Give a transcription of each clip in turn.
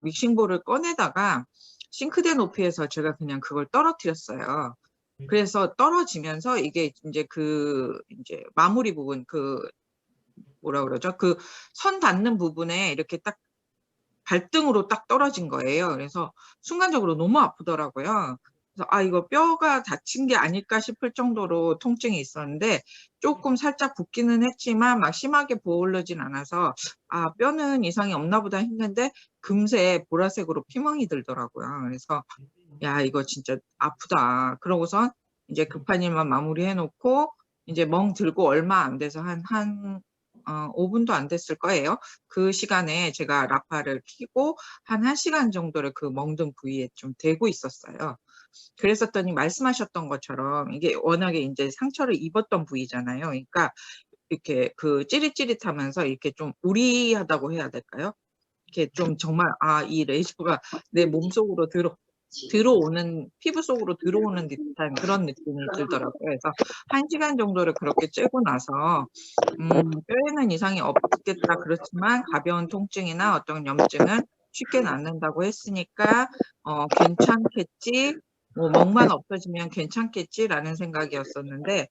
믹싱볼을 꺼내다가 싱크대 높이에서 제가 그냥 그걸 떨어뜨렸어요. 그래서 떨어지면서 이게 이제 그 이제 마무리 부분 그 뭐라 그러죠? 그 선 닿는 부분에 이렇게 딱 발등으로 딱 떨어진 거예요. 그래서 순간적으로 너무 아프더라고요. 그래서 아 이거 뼈가 다친 게 아닐까 싶을 정도로 통증이 있었는데 조금 살짝 붓기는 했지만 막 심하게 부어오르진 않아서 아 뼈는 이상이 없나 보다 했는데 금세 보라색으로 피멍이 들더라고요. 그래서 야 이거 진짜 아프다. 그러고선 이제 급한 일만 마무리해 놓고 이제 멍 들고 얼마 안 돼서 한 한 어 5분도 안 됐을 거예요. 그 시간에 제가 라파를 켜고 한 1시간 정도를 그 멍든 부위에 좀 대고 있었어요. 그랬었더니 말씀하셨던 것처럼 이게 워낙에 인제 상처를 입었던 부위잖아요. 그러니까 이렇게 그 찌릿찌릿하면서 이렇게 좀 우리하다고 해야 될까요? 이렇게 좀 정말 '아 이 레이저가 내 몸 속으로 들어 들어오는 피부 속으로 들어오는 듯한 그런 느낌이 들더라고요. 그래서 1시간 정도를 그렇게 쬐고 나서 음 '뼈에는 이상이 없겠다. 그렇지만 가벼운 통증이나 어떤 염증은 쉽게 낫는다고 했으니까 어 괜찮겠지. 뭐 멍만 없어지면 괜찮겠지.'라는 생각이었었는데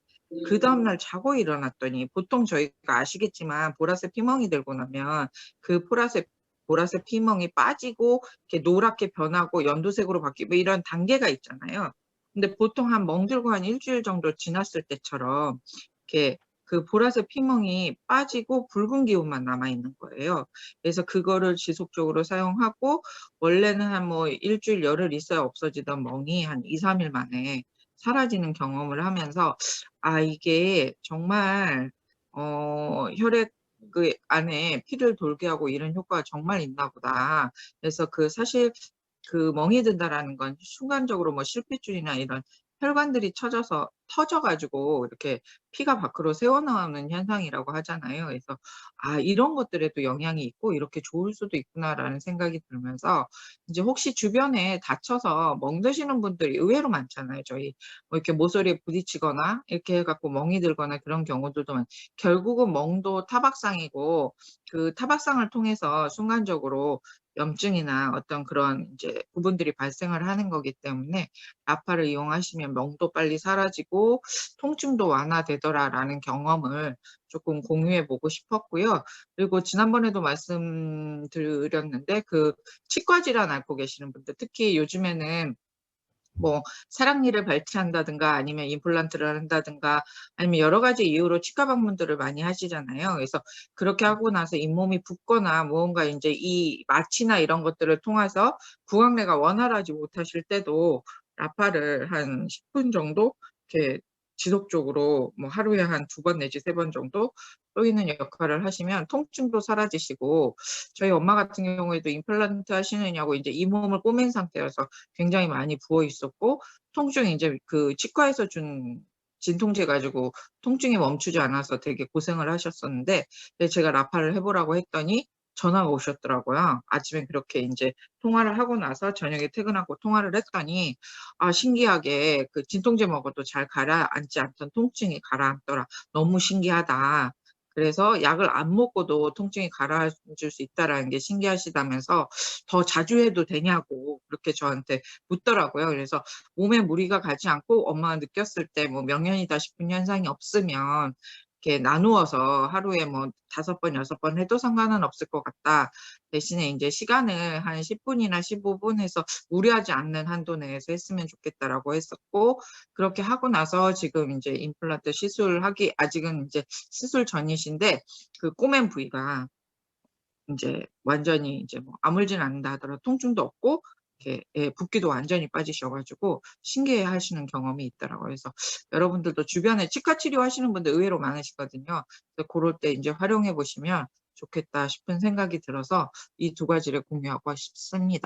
그 다음 날 자고 일어났더니 보통 저희가 아시겠지만 보라색 피멍이 들고 나면 그 보라색 보라색 피멍이 빠지고 이렇게 노랗게 변하고 연두색으로 바뀌고 이런 단계가 있잖아요. 근데 보통 한 멍들고 한1 주일 정도 지났을 때처럼 이렇게 그 보라색 피멍이 빠지고 붉은 기운만 남아 있는 거예요. 그래서 그거를 지속적으로 사용하고 원래는 한뭐1 주일 열흘 있어야 없어지던 멍이 한 2-3일 만에 사라지는 경험을 하면서 '아 이게 정말 어 혈액 그 안에 피를 돌게 하고 이런 효과가 정말 있나 보다.' 그래서 그 사실 그 멍이 든다라는 건 순간적으로 뭐 실핏줄이나 이런 혈관들이 처져서 터져 가지고 이렇게 피가 밖으로 새어나오는 현상이라고 하잖아요. 그래서 '아 이런 것들에도 영향이 있고 이렇게 좋을 수도 있구나.'라는 생각이 들면서 이제 혹시 주변에 다쳐서 멍 드시는 분들이 의외로 많잖아요. 저희 뭐 이렇게 모서리에 부딪히거나 이렇게 해 갖고 멍이 들거나 그런 경우들도 많 결국은 멍도 타박상이고 그 타박상을 통해서 순간적으로 염증이나 어떤 그런 인제 부분들이 발생을 하는 거기 때문에 라파를 이용하시면 멍도 빨리 사라지고 통증도 완화되더라라는 경험을 쪼끔 공유해 보고 싶었고요. 그리고 지난번에도 말씀드렸는데 그 치과 질환 앓고 계시는 분들 특히 요즘에는 뭐 사랑니를 발치한다든가 아니면 임플란트를 한다든가 아니면 여러 가지 이유로 치과 방문들을 많이 하시잖아요. 그래서 그렇게 하고 나서 잇몸이 붓거나 무언가 인제 이 마취나 이런 것들을 통해서 구강내가 원활하지 못하실 때도 라파를 한 10분 정도 이렇게 지속적으로 뭐 하루에 한2번 내지 3번 정도 쪼이는 역할을 하시면 통증도 사라지시고 저희 엄마 같은 경우에도 임플란트 하시느냐고 인제 잇몸을 꼬맨 상태여서 굉장히 많이 부어 있었고 통증이 인제 그 치과에서 준 진통제 가지고 통증이 멈추지 않아서 되게 고생을 하셨었는데 네 제가 라파를 해 보라고 했더니 전화가 오셨더라고요. 아침에 그렇게 인제 통화를 하고 나서 저녁에 퇴근하고 통화를 했더니 아 신기하게 그 "진통제 먹어도 잘 가라앉지 않던 통증이 가라앉더라. 너무 신기하다. 그래서 약을 안 먹고도 통증이 가라앉을 수 있다."라는 게 신기하시다면서 "더 자주 해도 되냐."고 그렇게 저한테 묻더라고요. 그래서 몸에 무리가 가지 않고 엄마가 느꼈을 때 뭐 명현이다 싶은 현상이 없으면 이렇게 나누어서 하루에 뭐5 번, 6번 해도 상관은 없을 것 같다. 대신에 인제 시간을 한 10 분이나 15분 해서 무리하지 않는 한도 내에서 했으면 좋겠다라고 했었고 그렇게 하고 나서 지금 인제 임플란트 시술하기 아직은 인제 시술 전이신데 그 꼬맨 부위가 인제 완전히 이제 뭐 아물지는 않는다 하더라도 통증도 없고 이렇게 예 붓기도 완전히 빠지셔 가지고 신기해 하시는 경험이 있더라고요. 그래서 여러분들도 주변에 치과 치료 하시는 분들 의외로 많으시거든요. 고럴 때 인제 활용해 보시면 좋겠다 싶은 생각이 들어서 이2 가지를 공유하고 싶습니다.